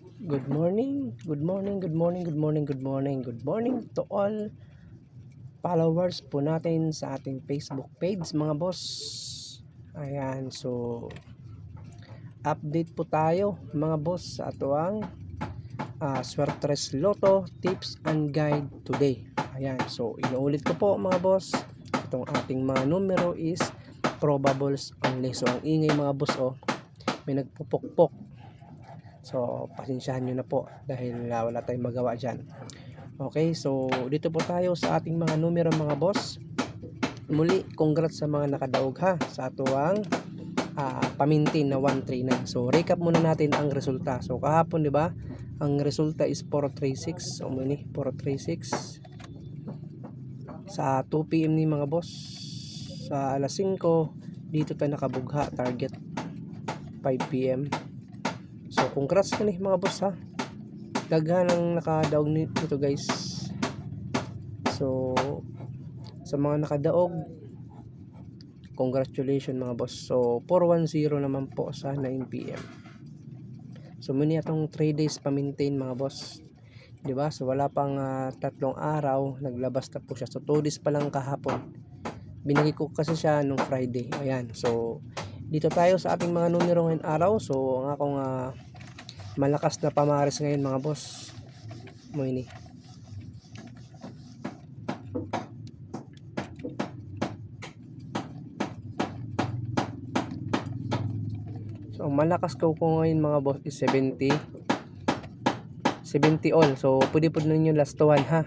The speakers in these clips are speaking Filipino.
Good morning, good morning, good morning, good morning, good morning, good morning to all followers po natin sa ating Facebook page mga boss. Ayan, so update po tayo mga boss sa atuang uh, Swertres Lotto Tips and Guide today. Ayan, so inuulit ko po mga boss, itong ating mga numero is probables only. So ang ingay mga boss oh, may nagpupukpok So, pasensyahan nyo na po dahil uh, wala tayong magawa dyan. Okay, so dito po tayo sa ating mga numero mga boss. Muli, congrats sa mga nakadaog ha sa atuang uh, pamintin na 139. So, recap muna natin ang resulta. So, kahapon, di ba? Ang resulta is 436. So, muni, 436. Sa 2 p.m. ni mga boss. Sa alas 5, dito tayo nakabugha. Target 5 p.m. So congrats ka ni mga boss ha. Daghan ang nakadaog nito guys. So sa mga nakadaog congratulations mga boss. So 410 naman po sa 9 PM. So muni atong 3 days pa-maintain mga boss. 'Di ba? So wala pang uh, tatlong araw naglabas na po siya. So 2 days pa lang kahapon. Binigay ko kasi siya nung Friday. Ayan. So dito tayo sa ating mga numero ngayon araw. So, ang akong uh, malakas na pamares ngayon mga boss. Mo ini. So, malakas ko ko ngayon mga boss is 70. 70 all. So, pwede po ninyo lastuhan ha.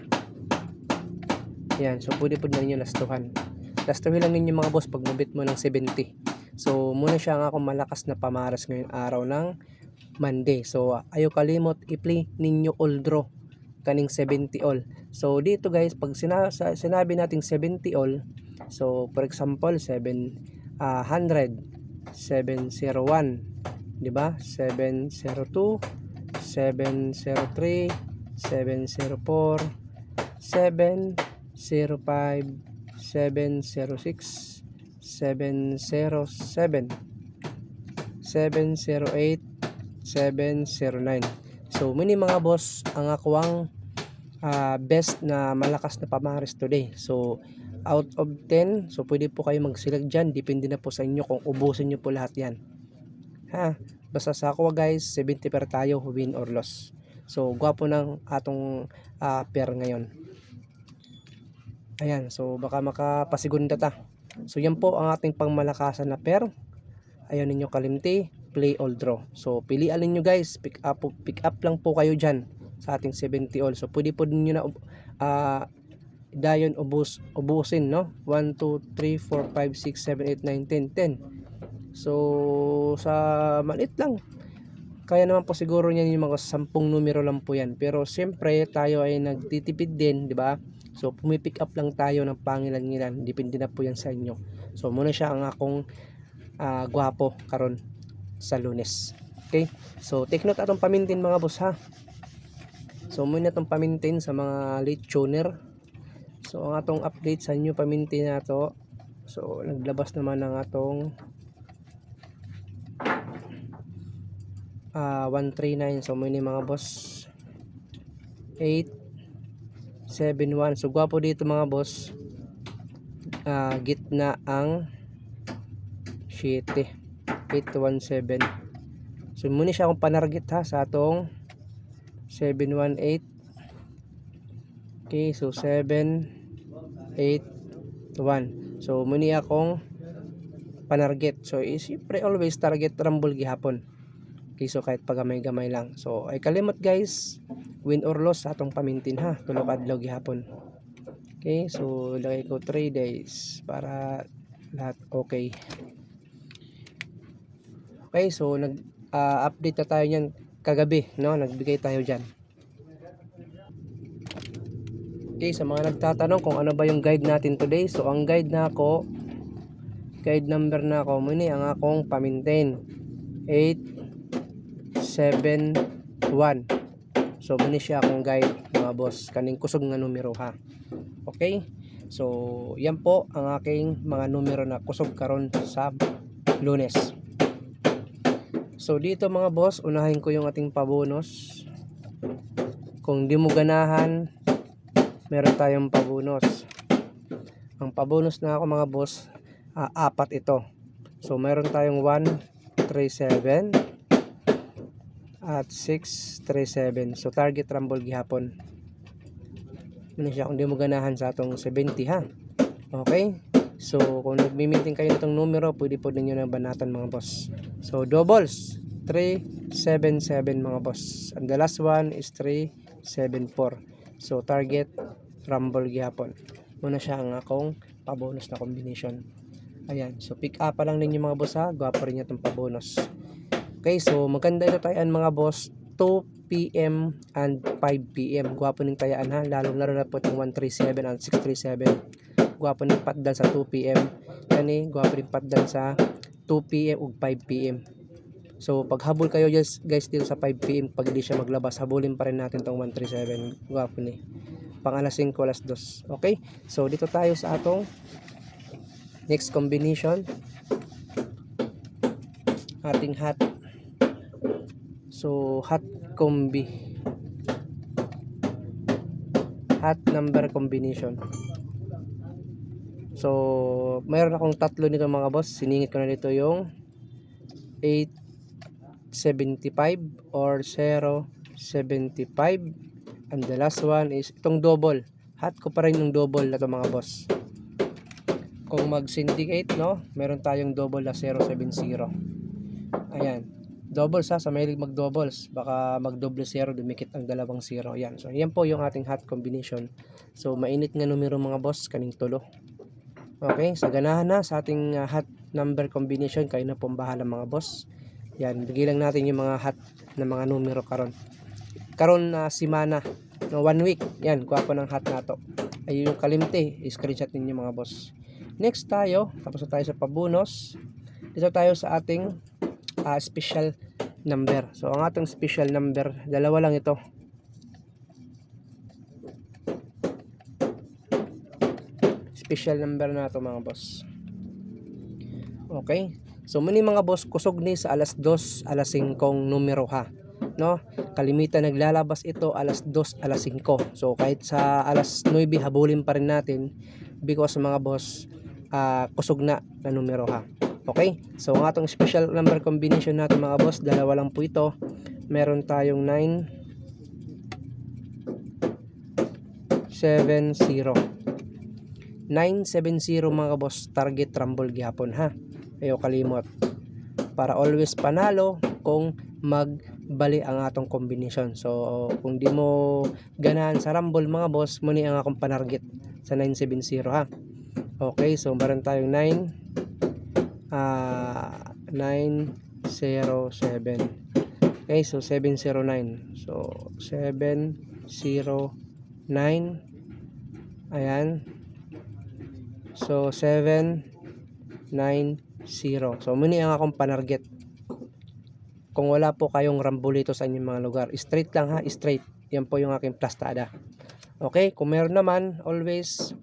Yan. So, pwede po ninyo lastuhan. Lastuhin lang ninyo mga boss pag mabit mo ng 70. So, muna siya nga akong malakas na pamaras ngayon araw ng Monday. So, ayo kalimot i-play ninyo all draw kaning 70 all. So, dito guys, pag sina sinabi nating 70 all, so, for example, 700, uh, 701, di ba? 702, 703, 704, 705, 706, 707 708 709 so mini mga boss ang akwang uh, best na malakas na pamaris today. So out of 10 so pwede po kayo mag-select dyan. Depende na po sa inyo kung ubusin nyo po lahat yan. Ha? Basta sa aqua guys 70 per tayo win or loss. So gwapo ng atong uh, pair ngayon. Ayan so baka makapasigunda ta So yan po ang ating pangmalakasan na pair. Ayaw ninyo kalimti, play all draw. So pilian ninyo guys, pick up pick up lang po kayo diyan sa ating 70 all. So pwede po niyo na uh, dayon ubus ubusin no 1 2 3 4 5 6 7 8 9 10 10 so sa maliit lang kaya naman po siguro niyan yung mga sampung numero lang po yan pero siyempre tayo ay nagtitipid din di ba So, pumipick up lang tayo ng pangilan-ngilan. Depende na po yan sa inyo. So, muna siya ang akong uh, gwapo karon sa lunes. Okay? So, take note atong pamintin mga boss ha. So, muna itong pamintin sa mga late tuner. So, ang atong update sa inyo pamintin na to. So, naglabas naman ng atong uh, 139. So, muna mga boss. 8 71 so gwapo dito mga boss uh, gitna ang 7 817 so muna siya akong panargit ha sa atong 718 okay so 781 so muni akong panarget. So is siyempre always target rumble gihapon. Okay so kahit pagamay-gamay lang. So ay kalimot guys. Win or loss sa atong pamintin ha tulog adlaw gihapon. Okay so lagay ko 3 days para lahat okay okay so nag uh, update na tayo niyan kagabi no nagbigay tayo diyan okay sa mga nagtatanong kung ano ba yung guide natin today so ang guide na ako guide number na ako muni ang akong pamintin 8 7 1 So muni siya akong guide mga boss kaning kusog nga numero ha. Okay? So yan po ang aking mga numero na kusog karon sa Lunes. So dito mga boss, unahin ko yung ating pabonus. Kung di mo ganahan, meron tayong pabonus. Ang pabonus na ako mga boss, ah, apat ito. So meron tayong 1, 3, 7 at 6, 3, 7. So target rumble gihapon. Ano siya kung di mo ganahan sa atong 70 ha. Okay? So kung nagmi-meeting kayo nitong numero, pwede po ninyo na banatan mga boss. So doubles 3, 7, 7 mga boss. And the last one is 3, 7, 4. So target rumble gihapon. Muna siya ang akong pabonus na combination. Ayan. So pick up pa lang ninyo mga boss ha. Gwapo rin itong pabonus. Okay, so maganda ito tayaan mga boss. 2 p.m. and 5 p.m. Gwapo ning tayaan ha. Lalong laro na po itong 137 and 637. Gwapo ning patdan sa 2 p.m. Kani, gwapo ning patdan sa 2 p.m. ug 5 p.m. So pag habol kayo guys, guys dito sa 5 p.m. pag hindi siya maglabas, habulin pa rin natin tong 137. Gwapo ni. Pang alas 5, alas 2. Okay? So dito tayo sa atong next combination. Ating hot. So hot combi. Hot number combination. So, mayroon akong tatlo nito mga boss. Siningit ko na dito yung 875 or 075 and the last one is itong double. Hot ko pa rin yung double na to mga boss. Kung mag-syndicate, no, meron tayong double na 070. Ayan. Doubles ha, sa mahilig mag-doubles. Baka mag-double zero, dumikit ang dalawang zero. Ayan. So, yan po yung ating hot combination. So, mainit nga numero mga boss, kaning tulo. Okay, sa ganahan na sa ating uh, hot number combination, kayo na pong mga boss. Yan, bigay lang natin yung mga hot na mga numero karon. Karon na simana, no, one week. Yan, gwapo ng hot na to. Ay yung kalimte, screenshot ninyo mga boss. Next tayo, tapos na tayo sa pabonus. Dito tayo sa ating uh, special number. So, ang ating special number, dalawa lang ito. Special number na ito mga boss. Okay? So, muni mga boss, kusog ni sa alas 2, alas 5 numero ha. No? Kalimitan naglalabas ito alas 2, alas 5. So, kahit sa alas 9, habulin pa rin natin because mga boss, uh, kusog na na numero ha. Okay? So, ang atong special number combination natin mga boss, dalawa lang po ito. Meron tayong 9 7 0 970 mga boss target rumble gihapon ha? Ayo kalimot. Para always panalo kung magbali ang atong combination so kung di mo ganahan sa rumble mga boss muni ang akong panarget sa 970 ha? Okay so meron tayong 9 ah 907 okay so 709 so 709 ayan So, 7, 9, 0. So, muni ang akong panarget. Kung wala po kayong rambulito sa inyong mga lugar. Straight lang ha, straight. Yan po yung aking plastada. Okay, kung meron naman, always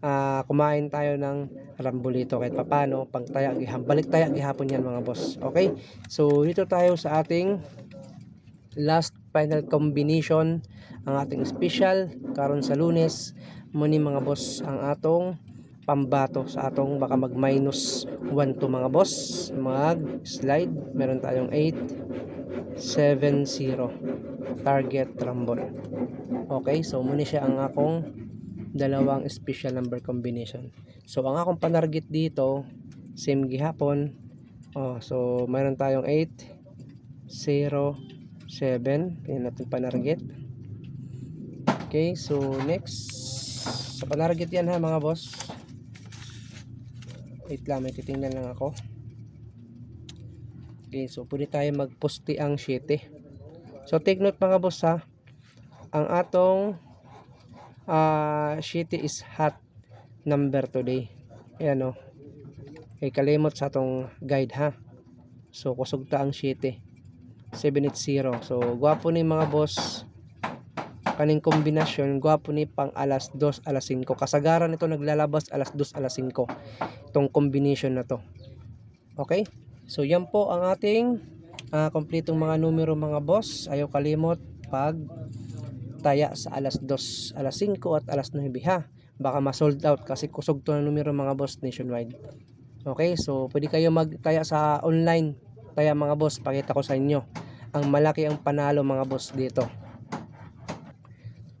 uh, kumain tayo ng rambulito kahit papano, pang taya. Balik taya gihapon yan mga boss. Okay, so dito tayo sa ating last final combination ang ating special karon sa lunes muni mga boss ang atong pambato sa atong baka mag minus 1 to mga boss. Mag slide. Meron tayong 8 7 0 target rumble. Okay so muna siya ang akong dalawang special number combination. So ang akong panarget dito same gihapon. Oh, so meron tayong 8 0 7 kaya natin panarget. Okay so next. Sa panarget yan ha mga boss wait lang may titingnan lang ako. Okay so pwede tayo magposti ang 7 so take note mga boss ha. Ang atong uh, 7 is hot number today. Ayan o okay, kalimot sa atong guide ha. So kusog ta ang 7 780 so gwapo ni mga boss kaning kombinasyon gwapo ni pang alas 2 alas 5 kasagaran ito naglalabas alas 2 alas 5 itong combination na to okay so yan po ang ating ah, kompletong mga numero mga boss. Ayaw kalimot pag taya sa alas 2, alas 5 at alas 9 ha. Baka ma-sold out kasi kusog to na numero mga boss nationwide. Okay, so pwede kayo magtaya sa online. Taya mga boss, pakita ko sa inyo. Ang malaki ang panalo mga boss dito.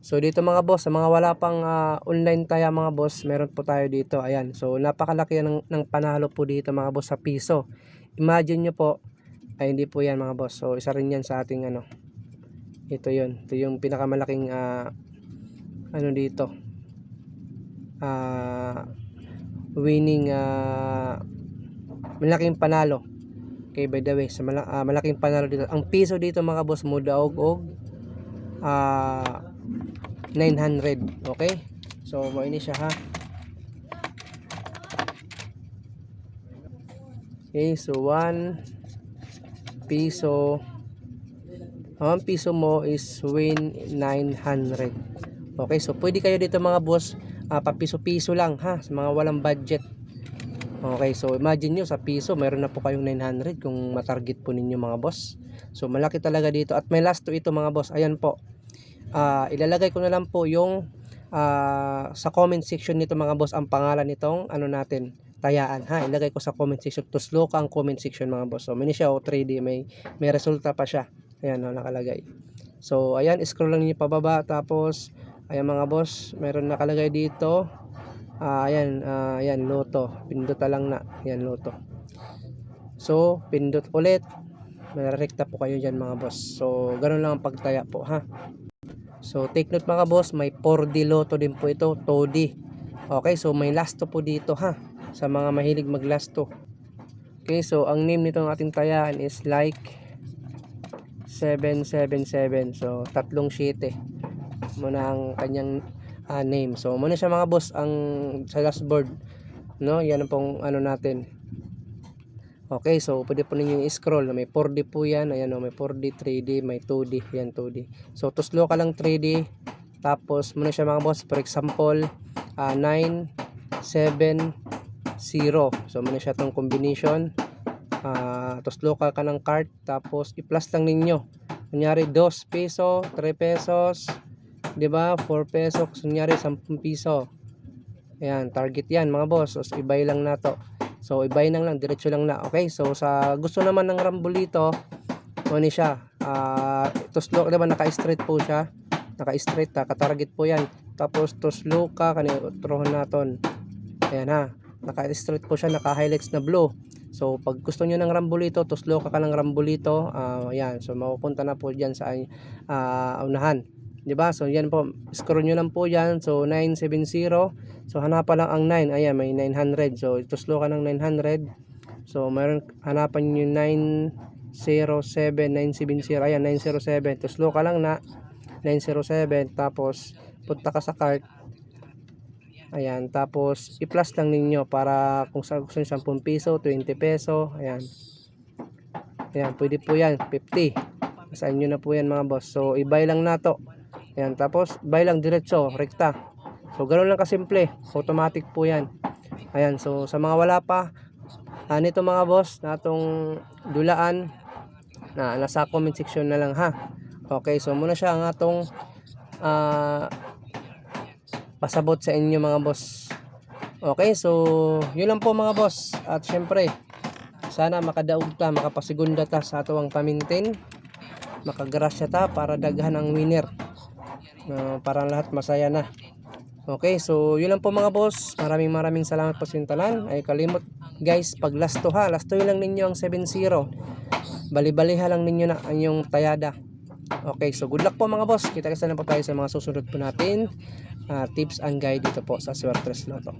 So dito mga boss, sa mga wala pang ah, online taya mga boss, meron po tayo dito. Ayan, so napakalaki ng, ng panalo po dito mga boss sa piso. Imagine nyo po, ay hindi po yan mga boss. So isa rin yan sa ating ano. Ito yun. Ito yung pinakamalaking ah, ano dito. Ah, winning ah, malaking panalo. Okay, by the way, sa mala- ah, malaking panalo dito. Ang piso dito mga boss mo daog og ah 900. Okay? So, mo ini siya ha. Okay, so 1 piso 1 piso mo is win 900. Okay, so pwede kayo dito mga boss, ah, papiso-piso lang ha, sa mga walang budget. Okay, so imagine nyo sa piso, mayroon na po kayong 900 kung matarget po ninyo mga boss. So malaki talaga dito at may last to ito mga boss. Ayan po. Ah, ilalagay ko na lang po yung ah, sa comment section nito mga boss ang pangalan nitong ano natin tayaan ha ilagay ko sa comment section tuslo ka ang comment section mga boss so mini siya o 3D may may resulta pa siya ayan no, nakalagay so ayan scroll lang niyo pababa tapos ayan mga boss meron nakalagay dito Ah, ayan, ah, ayan, loto. Pindot na lang na. Ayan, loto. So, pindot ulit. Marekta po kayo dyan mga boss. So, ganun lang ang pagtaya po ha. So, take note mga boss, may 4D loto din po ito, 2D. Okay, so may lasto po dito ha. Sa mga mahilig maglasto. Okay, so ang name nitong ating tayaan is like 777. So, tatlong sheet. Muna ang kanyang ah, name. So, muna siya mga boss ang sa dashboard. No, yan ang pong ano natin. Okay, so pwede po ninyo i-scroll. May 4D po yan. Ayan o, may 4D, 3D, may 2D. Yan, 2D. So, tuslo ka lang 3D. Tapos, muna siya mga boss. For example, ah, 9, 7, 0. So, muna siya tong combination. Ah, tuslo ka ka ng cart. Tapos, i-plus lang ninyo. Kunyari, 2 peso, 3 pesos, 'di ba? 4 peso, kunyari 10 piso. Ayan, target 'yan mga boss. So, ibay lang na to. So, ibay nang lang, diretso lang na. Okay? So, sa gusto naman ng rambolito, ano siya? Ah, tuslo, 'di ba naka-straight po siya? Naka-straight, naka-target po 'yan. Tapos tuslo ka kani utrohon naton. Ayan ha. Naka-straight po siya, naka-highlights na blue. So, pag gusto niyo ng rambolito, tuslo ka ka ng rambolito, ah, ayan. So, mapupunta na po diyan sa ah, unahan. 'Di ba? So yan po, scroll nyo lang po yan. So 970. So hanapan lang ang 9. Ayan, may 900. So ituslo ka ng 900. So meron hanapan niyo 907 970. Ayan, 907. Tuslo ka lang na 907 tapos punta ka sa cart. Ayan, tapos i-plus lang ninyo para kung sa gusto niyo 10 piso, 20 peso, ayan. Ayan, pwede po yan, 50. Sa inyo na po yan mga boss. So, i-buy lang na to. Ayan, tapos buy lang diretso, rekta. So, ganoon lang kasimple. Automatic po yan. Ayan, so sa mga wala pa, ah, nito mga boss, natong dulaan, na nasa comment section na lang ha. Okay, so muna siya ang atong ah, pasabot sa inyo mga boss. Okay, so yun lang po mga boss. At syempre, sana makadaog ta, makapasigunda ta sa atong pamintin. Makagrasya ta para daghan ang winner. Uh, para lahat masaya na. Okay, so yun lang po mga boss. Maraming maraming salamat po sa tanan. Ay kalimot guys, pag lasto ha, lasto lang ninyo ang 7-0. Bali-baliha lang ninyo na ang yung tayada. Okay, so good luck po mga boss. Kita-kita na po tayo sa mga susunod po natin. ah, tips and guide dito po sa Swertres Lotto.